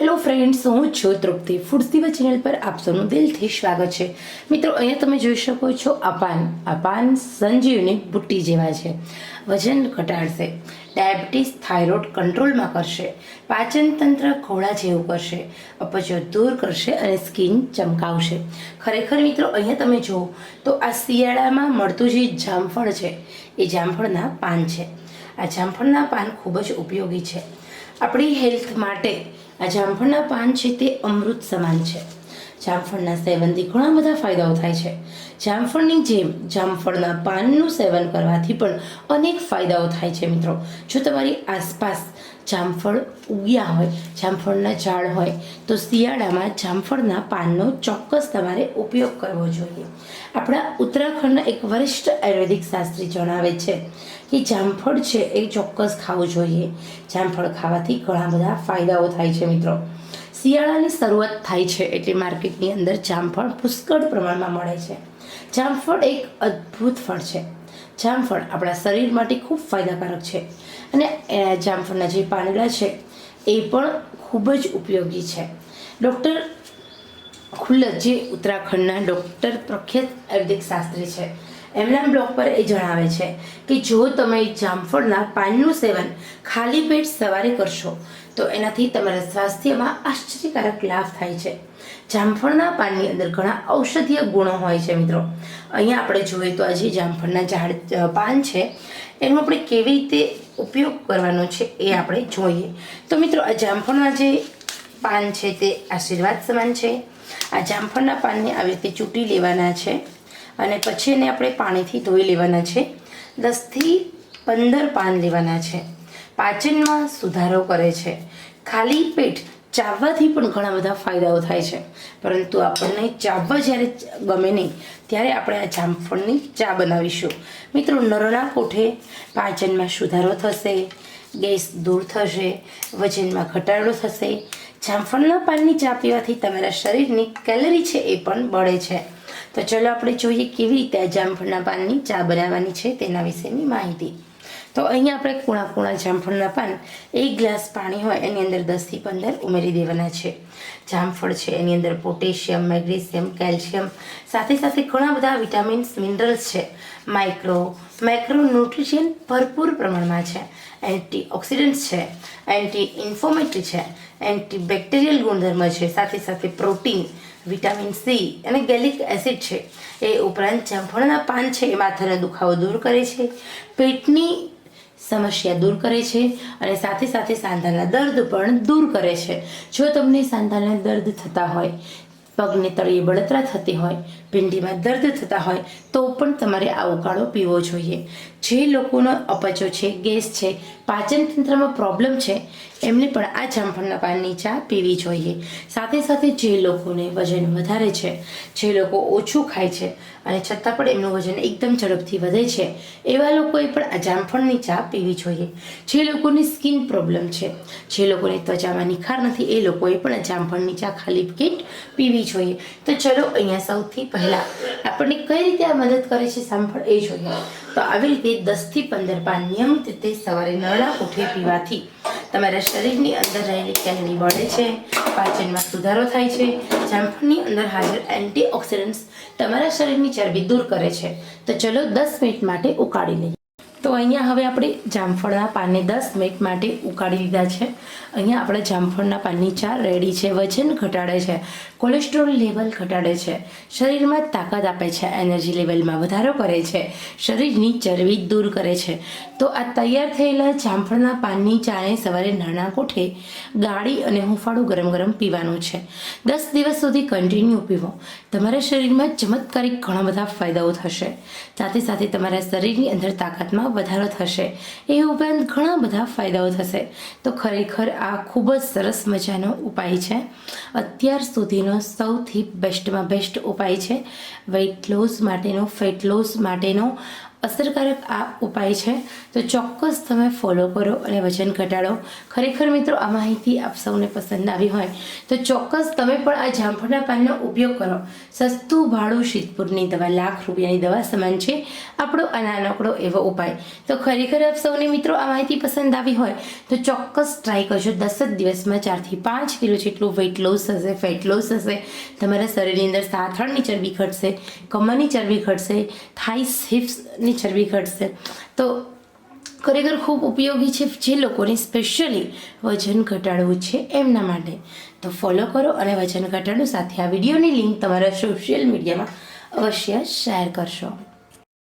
Hello friends હું છું તૃપ્તિ. Food દીવા ચેનલ પર આપ સૌનું દિલથી સ્વાગત છે. મિત્રો, અહીંયા તમે જોઈ શકો છો અપાન. અપાન સંજીવની બુટ્ટી જેવા છે. વજન ઘટાડશે. ડાયાબિટીસ થાઇરોઇડ કંટ્રોલમાં કરશે. પાચન તંત્ર ઘોડા જેવું કરશે. અપચો દૂર કરશે અને સ્કિન ચમકાવશે. ખરેખર મિત્રો, અહીંયા તમે જુઓ તો આ શિયાળામાં મળતું જે જામફળ છે, એ જામફળના પાન છે. આ જામફળના પાન ખૂબ જ ઉપયોગી છે. આપણી હેલ્થ માટે આ જામફળના પાન છે તે અમૃત સમાન છે. જામફળના સેવનથી ઘણા બધા ફાયદાઓ થાય છે. જામફળની જેમ જામફળના પાનનું સેવન કરવાથી પણ અનેક ફાયદાઓ થાય છે મિત્રો. જો તમારી આસપાસ જામફળ ઉગ્યા હોય, જામફળના ઝાડ હોય, તો શિયાળામાં જામફળના પાનનો ચોક્કસ તમારે ઉપયોગ કરવો જોઈએ. આપણા ઉત્તરાખંડના એક વરિષ્ઠ આયુર્વેદિક શાસ્ત્રી જણાવે છે કે જામફળ છે એ ચોક્કસ ખાવું જોઈએ. જામફળ ખાવાથી ઘણા બધા ફાયદાઓ થાય છે મિત્રો. શિયાળાની શરૂઆત થાય છે એટલે માર્કેટની અંદર જામફળ પુષ્કળ પ્રમાણમાં મળે છે. જામફળ એક અદ્ભુત ફળ છે. જામફળ આપણા શરીર માટે ખૂબ ફાયદાકારક છે અને જામફળના જે પાંદડા છે એ પણ ખૂબ જ ઉપયોગી છે. ડૉક્ટર ખુલ્લત જે ઉત્તરાખંડના ડૉક્ટર પ્રખ્યાત આયુર્વેદિક શાસ્ત્રી છે, એમના બ્લોગ પર એ જણાવે છે કે જો તમે જામફળના પાનનું સેવન ખાલી પેટ સવારે કરશો તો એનાથી તમારા સ્વાસ્થ્યમાં આશ્ચર્યકારક લાભ થાય છે. જામફળના પાનની અંદર ઘણા ઔષધીય ગુણો હોય છે મિત્રો. અહીંયા આપણે જોઈએ તો આજે જામફળના ઝાડ પાન છે. એનો આપણે કેવી રીતે ઉપયોગ કરવાનો છે એ આપણે જોઈએ. તો મિત્રો, આ જામફળના જે પાન છે તે આશીર્વાદ સમાન છે. આ જામફળના પાનને આવી રીતે ચૂંટી લેવાના છે અને પછી એને આપણે પાણીથી ધોઈ લેવાના છે. દસથી પંદર પાન લેવાના છે. પાચનમાં સુધારો કરે છે. ખાલી પેટ ચાવવાથી પણ ઘણા બધા ફાયદાઓ થાય છે. પરંતુ આપણને ચાવવા જ્યારે ગમે નહીં, ત્યારે આપણે આ જામફળની ચા બનાવીશું. મિત્રો નરણા કોઠે પાચનમાં સુધારો થશે, ગેસ દૂર થશે, વજનમાં ઘટાડો થશે. જામફળના પાનની ચા પીવાથી તમારા શરીરની કેલરી છે એ પણ બળે છે. તો ચલો આપણે જોઈએ કેવી રીતે આ જામફળના પાનની ચા બનાવવાની છે તેના વિશેની માહિતી. તો અહીંયા આપણે કુણા કુણા જામફળના પાન, એક ગ્લાસ પાણી હોય એની અંદર દસથી પંદર ઉમેરી દેવાના છે. જામફળ છે, એની અંદર પોટેશિયમ, મેગ્નેશિયમ, કેલ્શિયમ, સાથે સાથે ઘણા બધા વિટામિન્સ, મિનરલ્સ છે. માઇક્રો માઇક્રો ન્યુટ્રિશન ભરપૂર પ્રમાણમાં છે. એન્ટી ઓક્સિડન્ટ્સ છે એન્ટી ઇન્ફોમેટરી છે એન્ટી બેક્ટેરિયલ ગુણધર્મ છે, સાથે સાથે પ્રોટીન, વિટામિન સી અને ગેલિક એસિડ છે. એ ઉપરાંત જામફળના પાન છે એ માથાનો દુખાવો દૂર કરે છે. પેટની સમસ્યા દૂર કરે છે અને સાથે સાથે સાંધાના દર્દ પણ દૂર કરે છે. જો તમને સાંધાના દર્દ થતા હોય, પગને તળિયે બળતરા થતી હોય, ભીંડીમાં દર્દ થતા હોય, તો પણ તમારે આવો કાળો પીવો જોઈએ. જે લોકોનો અપચો છે, ગેસ છે પાચન તંત્રમાં પ્રોબ્લેમ છે, એમને પણ આ જામફળના પાનની ચા પીવી જોઈએ. સાથે સાથે જે લોકોને વજન વધારે છે, જે લોકો ઓછું ખાય છે અને છતાં પણ એમનું વજન એકદમ ઝડપથી વધે છે. એવા લોકોએ પણ આ જામફળની ચા પીવી જોઈએ. જે લોકોની સ્કિન પ્રોબ્લેમ છે, જે લોકોને ત્વચામાં નિખાર નથી, એ લોકોએ પણ આ જામફળની ચા ખાલી પેટ પીવી જોઈએ. તો ચલો, અહીંયા સૌથી પહેલાં આપણને કઈ રીતે આ મદદ કરે છે જામફળ એ જોઈએ. તો આવી રીતે દસથી પંદર પાન નિયમિત રીતે સવારે નળા ઉઠે પીવાથી તમારા શરીરની અંદર રહેલી કેલરી બળે છે, પાચનમાં સુધારો થાય છે જામફળની અંદર હાજર એન્ટીઓક્સિડન્ટ્સ તમારા શરીરની ચરબી દૂર કરે છે. તો ચલો દસ મિનિટ માટે ઉકાળી લઈએ. તો અહીંયા હવે આપણે જામફળના પાનને દસ મિનિટ માટે ઉકાળી લીધા છે. અહીંયા આપણે જામફળના પાનની ચા રેડી છે, વજન ઘટાડે છે, કોલેસ્ટ્રોલ લેવલ ઘટાડે છે, શરીરમાં તાકાત આપે છે, એનર્જી લેવલમાં વધારો કરે છે, શરીરની ચરબી દૂર કરે છે. તો આ તૈયાર થયેલા જામફળના પાનની ચાને સવારે નાના કોઠે ગાળી અને હુંફાળું ગરમ ગરમ પીવાનું છે. દસ દિવસ સુધી કન્ટિન્યુ પીવો. તમારા શરીરમાં ચમત્કારિક ઘણા બધા ફાયદાઓ થશે. સાથે સાથે તમારા શરીરની અંદર તાકાતમાં વધારો થશે. એ ઉપરાંત ઘણા બધા ફાયદાઓ થશે. તો ખરેખર આ ખૂબ જ સરસ મજાનો ઉપાય છે. અત્યાર સુધીનો સૌથી બેસ્ટમાં બેસ્ટ ઉપાય છે. વેઇટ લોસ માટેનો ફેટ લોસ માટેનો અસરકારક આ ઉપાય છે. તો ચોક્કસ તમે ફોલો કરો અને વજન ઘટાડો. ખરેખર મિત્રો, આ માહિતી આપ સૌને પસંદ આવી હોય તો ચોક્કસ તમે પણ આ જામફળના પાનનો ઉપયોગ કરો. સસ્તું ભાડું શીતપુરની દવા, લાખ રૂપિયાની દવા સમાન છે આપણો આ નાનકડો એવો ઉપાય. તો ખરેખર આપ સૌને મિત્રો, આ માહિતી પસંદ આવી હોય તો ચોક્કસ ટ્રાય કરજો. દસ જ દિવસમાં ચારથી પાંચ કિલો જેટલું વેઇટ લોસ થશે ફેટ લોસ થશે તમારા શરીરની અંદર સાથળની ચરબી ઘટશે, કમરની ચરબી ઘટશે થાઈસ હિપ્સની ચરબી ઘટશે. તો ખરેખર ખૂબ ઉપયોગી છે જે લોકોને સ્પેશિયલી વજન ઘટાડવું છે એમના માટે. તો ફોલો કરો અને વજન ઘટાડો સાથે આ વિડીયોની લિંક તમારા સોશિયલ મીડિયામાં અવશ્ય શેર કરશો.